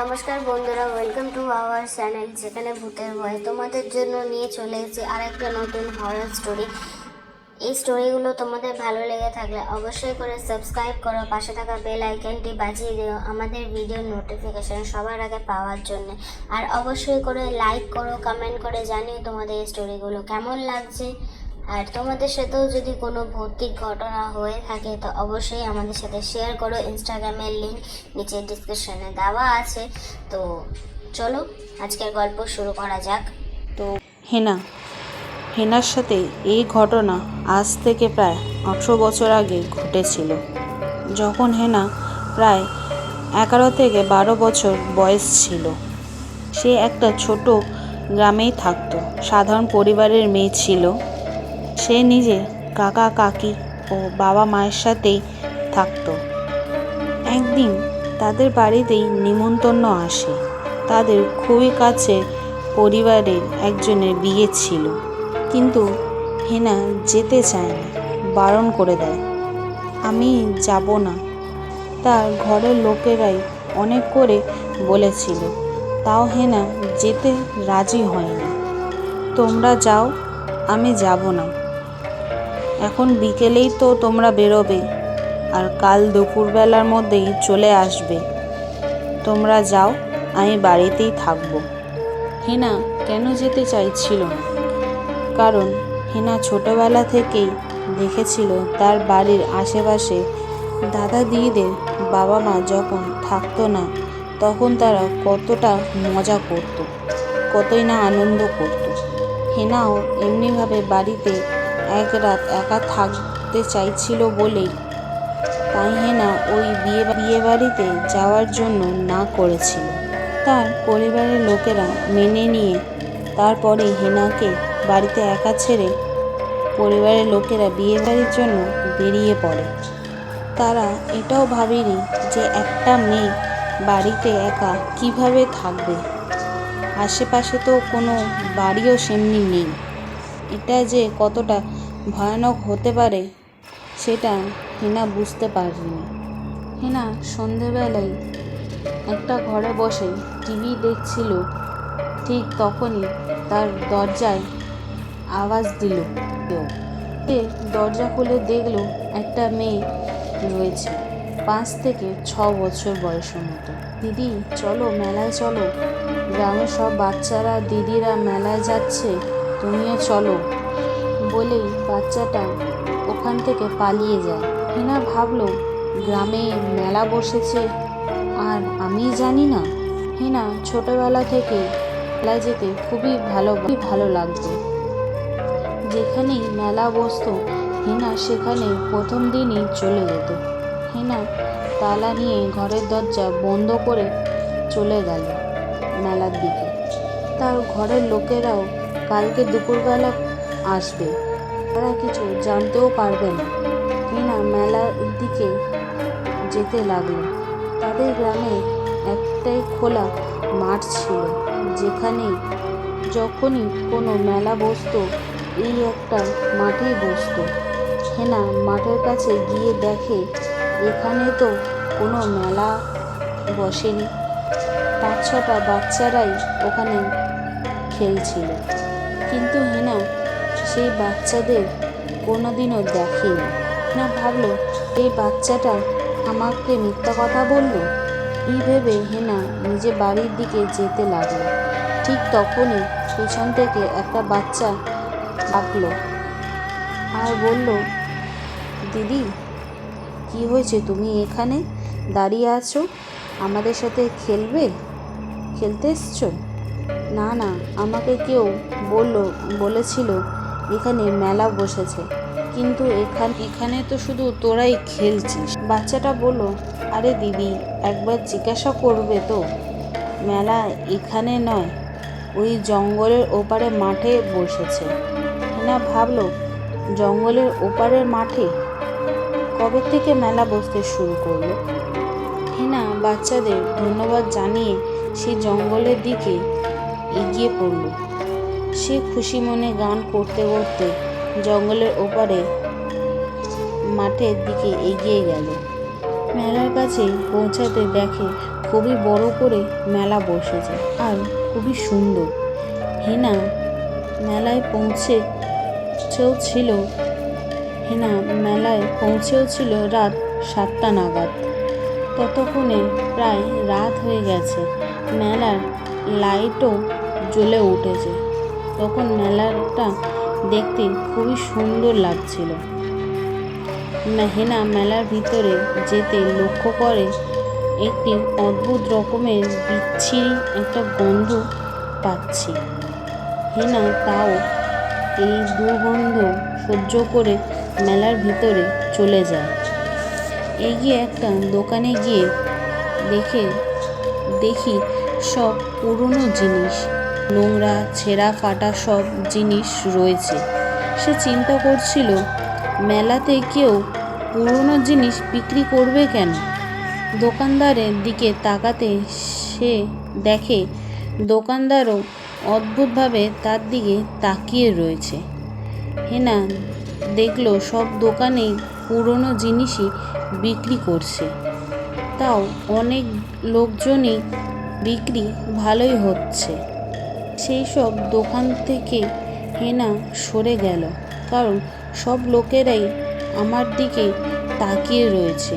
নমস্কার বন্ধুরা welcome to our channel যেখানে ভূতের ভয় তোমাদের জন্য নিয়ে চলে এসেছি আরেকটা নতুন হরর স্টোরি এই স্টোরিগুলো তোমাদের ভালো লেগে থাকলে অবশ্যই করে সাবস্ক্রাইব করো, পাশে থাকা বেল আইকনটি বাজিয়ে দিও, আমাদের ভিডিও নোটিফিকেশান সবার আগে পাওয়ার জন্য। আর অবশ্যই করে লাইক করো কমেন্ট করে জানিও তোমাদের এই স্টোরিগুলো কেমন লাগছে। আর তোমাদের সাথেও যদি কোনো ভৌতিক ঘটনা হয়ে থাকে, তো অবশ্যই আমাদের সাথে শেয়ার করো। ইনস্টাগ্রামের লিঙ্ক নিচে ডিসক্রিপশনে দেওয়া আছে। তো চলো, আজকের গল্প শুরু করা যাক। তো হেনা, হেনার সাথে এই ঘটনা আজ থেকে প্রায় আঠেরো বছর আগে ঘটেছিল। যখন হেনা প্রায় এগারো থেকে বারো বছর বয়স ছিল। সে একটা ছোট গ্রামেই থাকতো। সাধারণ পরিবারের মেয়ে ছিল। সে নিজে কাকা, কাকি ও বাবা মায়ের সাথেই থাকত। একদিন তাদের বাড়িতেই নিমন্ত্রণ আসে। তাদের খুবই কাছে পরিবারের একজনের বিয়ে ছিল। কিন্তু হেনা যেতে চায় না, বারণ করে দেয়, আমি যাব না। তার ঘরের লোকেরাই অনেক করে বলেছিল, তাও হেনা যেতে রাজি হয়নি তোমরা যাও, আমি যাব না। এখন বিকেলেই তো তোমরা বেরোবে, আর কাল দুপুরবেলার মধ্যেই চলে আসবে। তোমরা যাও, আমি বাড়িতেই থাকব। হেনা কেন যেতে চাইছিল না? কারণ হেনা ছোটবেলা থেকেই দেখেছিল তার বাড়ির আশেপাশে দাদা দিদিদের বাবা মা যখন থাকতো না, তখন তারা কতটা মজা করত, কতই না আনন্দ করত। হেনাও এমনিভাবে বাড়িতে এক রাত একা থাকতে চাইছিল বলেই। তাই হেনা ওই বিয়ে বিয়ে বাড়িতে যাওয়ার জন্য না করেছিল। তার পরিবারের লোকেরা মেনে নিয়ে তারপরে হেনাকে বাড়িতে একা ছেড়ে পরিবারের লোকেরা বিয়ে বাড়ির জন্য বেরিয়ে পড়ে। তারা এটাও ভাবেনি যে একটা মেয়ে বাড়িতে একা কীভাবে থাকবে। আশেপাশে তো কোনো বাড়িও সেমনি নেই। এটা যে কতটা ভয়ানক হতে পারে, সেটা হেনা বুঝতে পারেনি হেনা সন্ধেবেলায় একটা ঘরে বসে টিভি দেখছিল, ঠিক তখনই তার দরজায় আওয়াজ দিল কেউ। সে দরজা খুলে দেখল একটা মেয়ে রয়েছে, পাঁচ থেকে ছ বছর বয়সের মতো। দিদি, চলো, মেলায় চলো। গ্রামের সব বাচ্চারা, দিদিরা মেলায় যাচ্ছে, তুমিও চলো। বলেই বাচ্চাটা ওখান থেকে পালিয়ে যায়। হেনা ভাবলো, গ্রামে মেলা বসেছে, আর আমি জানি না? হেনা ছোটবেলা থেকে মেলায় যেতে খুবই ভালো খুবই ভালো লাগতো। যেখানেই মেলা বসতো, হেনা সেখানে প্রথম দিনই চলে যেত। হেনা তালা নিয়ে ঘরের দরজা বন্ধ করে চলে গেল মেলার দিকে। তার ঘরের লোকেরাও কালকে দুপুরবেলা আসবে। তারা কিছু জানতেও পারবে না। হেনা মেলার দিকে যেতে লাগল। তাদের গ্রামে একটাই খোলা মাঠ ছিল, যেখানে যখনই কোনো মেলা বসতো, এই একটা মাঠেই বসতো। হেনা মাঠের কাছে গিয়ে দেখে, এখানে তো কোনো মেলা বসেনি। পাঁচ ছটা বাচ্চারাই ওখানে খেলছিল। কিন্তু হেনা সেই বাচ্চাদের কোনোদিনও দেখেনি। না ভাবলো এই বাচ্চাটা আমাকে মিথ্যা কথা বলল? এই ভেবে হেনা নিজে বাড়ির দিকে যেতে লাগল। ঠিক তখনই পেছন থেকে একটা বাচ্চা ডাকলো। আর বলল, দিদি, কি হয়েছে? তুমি এখানে দাঁড়িয়ে আছো? আমাদের সাথে খেলবে? খেলতে এসছো? না না, আমাকে কেউ বলল, বলেছিল এখানে মেলা বসেছে। কিন্তু এখান এখানে তো শুধু তোরাই খেলছিস। বাচ্চাটা বলল, আরে দিদি, একবার জিজ্ঞাসা করবে তো। মেলা এখানে নয়, ওই জঙ্গলের ওপারে মাঠে বসেছে। না ভাবলো, জঙ্গলের ওপারের মাঠে? কবে থেকে মেলা বসতে শুরু করল? হেনা বাচ্চাদের ধন্যবাদ জানিয়ে সে জঙ্গলের দিকে এগিয়ে পড়ল। সে খুশি মনে গান করতে করতে জঙ্গলের ওপারে মাঠের দিকে এগিয়ে গেল। মেলার কাছে পৌঁছাতে দেখে খুবই বড় করে মেলা বসেছে আর খুবই সুন্দর। হেনা মেলায় পৌঁছেও ছিল, হেনা মেলায় পৌঁছেও ছিল রাত সাতটা নাগাদ। ততক্ষণে প্রায় রাত হয়ে গেছে। মেলার লাইটও জ্বলে উঠেছে। তখন মেলাটা দেখতে খুবই সুন্দর লাগছিল। হেনা মেলার ভিতরে যেতে লক্ষ্য করে একটি অদ্ভুত রকমের বিচ্ছিরি একটা গন্ধ পাচ্ছি। হেনা তাও এই দুর্গন্ধ সহ্য করে মেলার ভিতরে চলে যায়। এগিয়ে একটা দোকানে গিয়ে দেখে দেখি সব পুরনো জিনিস। নোংরা, ছেঁড়া, ফাটা সব জিনিস রয়েছে। সে চিন্তা করছিল, মেলাতে কেউ পুরনো জিনিস বিক্রি করবে কেন? দোকানদারের দিকে তাকাতে সে দেখে দোকানদারও অদ্ভুতভাবে তার দিকে তাকিয়ে রয়েছে। হেনা দেখল, সব দোকানেই পুরনো জিনিসই বিক্রি করছে। তাও অনেক লোকজনই বিক্রি ভালোই হচ্ছে। সেই সব দোকান থেকে হেনা সরে গেল, কারণ সব লোকেরাই আমার দিকে তাকিয়ে রয়েছে।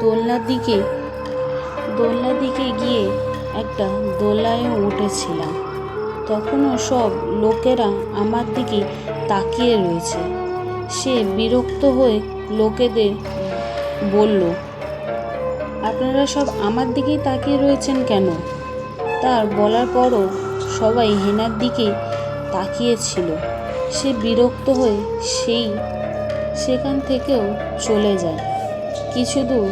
দোলনার দিকে দোলনার দিকে গিয়ে একটা দোলায় উঠেছিলাম। তখনও সব লোকেরা আমার দিকে তাকিয়ে রয়েছে। সে বিরক্ত হয়ে লোকেদের বলল, আপনারা সব আমার দিকেই তাকিয়ে রয়েছেন কেন? তার বলার পরও সবাই হেনার দিকে তাকিয়েছিল। সে বিরক্ত হয়ে সেই সেখান থেকেও চলে যায়। কিছু দূর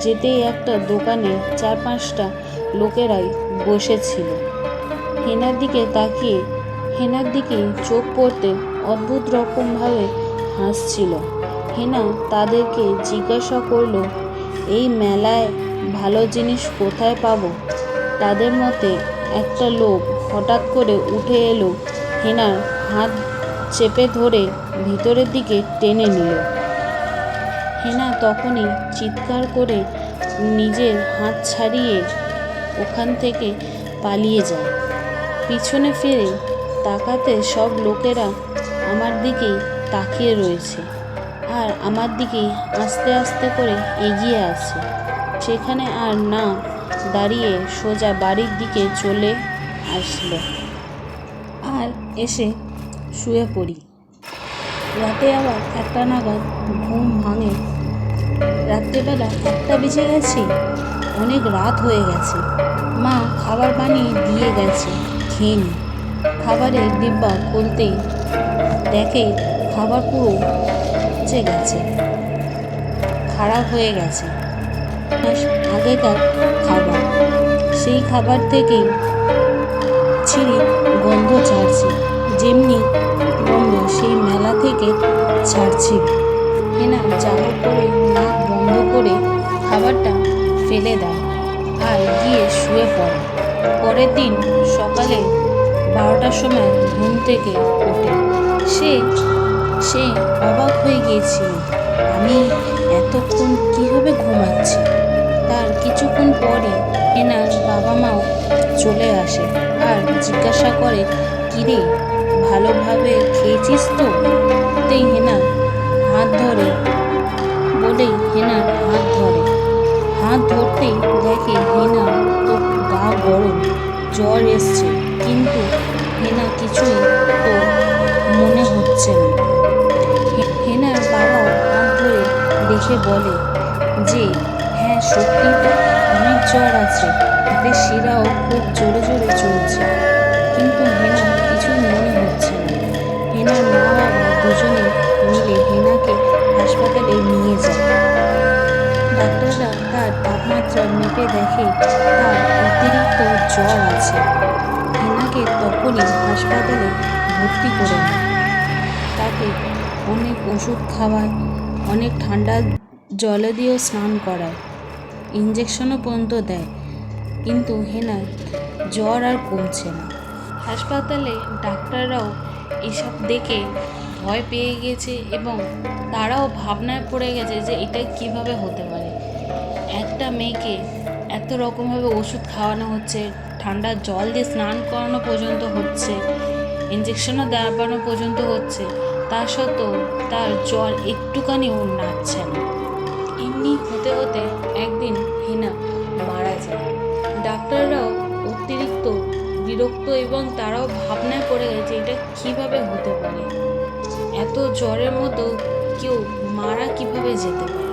যেতেই একটা দোকানে চার পাঁচটা লোকেরাই বসেছিল। হেনার দিকে তাকিয়ে হেনার দিকে চোখ পড়তে অদ্ভুত রকমভাবে হাসছিল। হেনা তাদেরকে জিজ্ঞাসা করল, এই মেলায় ভালো জিনিস কোথায় পাবো? তাদের মতে একটা লোক হঠাৎ করে উঠে এলো। হেনার হাত চেপে ধরে ভিতরের দিকে টেনে নিল। হেনা তখনই চিৎকার করে নিজের হাত ছাড়িয়ে ওখান থেকে পালিয়ে যায়। পিছনে ফিরে তাকাতে সব লোকেরা আমার দিকেই তাকিয়ে রয়েছে আর আমার দিকেই আস্তে আস্তে করে এগিয়ে আসছে সেখানে আর না দাঁড়িয়ে সোজা বাড়ির দিকে চলে আসলো। আর এসে শুয়ে পড়ি। রাতে আবার একটা নাগাদ ঘুম ভাঙে। রাত্রেবেলা একটা বেজে গেছে, অনেক রাত হয়ে গেছে। মা খাবার বানিয়ে দিয়ে গেছে, খেয়ে খাবারের ডিব্বা খুলতেই দেখে খাবার পুরো পচে গেছে, খারাপ হয়ে গেছে। আগেকার খাবার। সেই খাবার থেকেই ছিঁড়ি গন্ধ ছাড়ছে। যেমনি গন্ধ সেই মেলা থেকে ছাড়ছে। হেনা জামা করে নাক বন্ধ করে খাবারটা ফেলে দেয় আর গিয়ে শুয়ে পড়ে। পরের দিন সকালে বারোটার সময় ঘুম থেকে ওঠে সে সে অবাক হয়ে গিয়েছিল, আমি এতক্ষণ কীভাবে ঘুমাচ্ছি? তার কিছুক্ষণ পরে এনার বাবা মাও চলে আসে আর জিজ্ঞাসা করে, কিরে, ভালোভাবে খেয়েছিস তো? তেই হেনার হাত ধরে বলেই হেনার হাত ধরে। হাত ধরতেই দেখে হেনা তো গা গরম, জ্বর এসছে, কিন্তু হেনা কিছুই তো মনে হচ্ছে না। হেনার বাবাও হাত ধরে দেখে বলে, যে হ্যাঁ সত্যি অনেক জ্বর আছে হাতের শিরাও খুব জোরে জোরে চলছে। কিন্তু হেনা কিছুই মনে হচ্ছে না। হেনার মা বাবা দুজনে মিলে হেনাকে হাসপাতালে নিয়ে যায়। ডাক্তাররা তার তাপমাত্রা মেপে দেখে তার অতিরিক্ত জ্বর আছে। হেনাকে তখনই হাসপাতালে ভর্তি করে তাকে অনেক ওষুধ খাওয়ায়, অনেক ঠান্ডা জলে দিয়েও স্নান করায়। ইঞ্জেকশনও পর্যন্ত দেয়। কিন্তু হেনার জ্বর আর কমছে না। হাসপাতালে ডাক্তাররাও এসব দেখে ভয় পেয়ে গেছে এবং তারাও ভাবনায় পড়ে গেছে যে এটা কীভাবে হতে পারে। একটা মেয়েকে এত রকমভাবে ওষুধ খাওয়ানো হচ্ছে, ঠান্ডা জল দিয়ে স্নান করানো পর্যন্ত হচ্ছে ইঞ্জেকশনও দেওয়ানো পর্যন্ত হচ্ছে, তা সত্ত্বেও তার জ্বর একটুখানিও নাচছে না। এমনি হতে হতে একদিন হেনা মারা যায়। ডাক্তাররাও অতিরিক্ত বিরক্ত এবং তারাও ভাবনায় পড়ে গেছে এটা কীভাবে হতে পারে। এত জ্বরের মতো কেউ মারা কীভাবে যেতে পারে?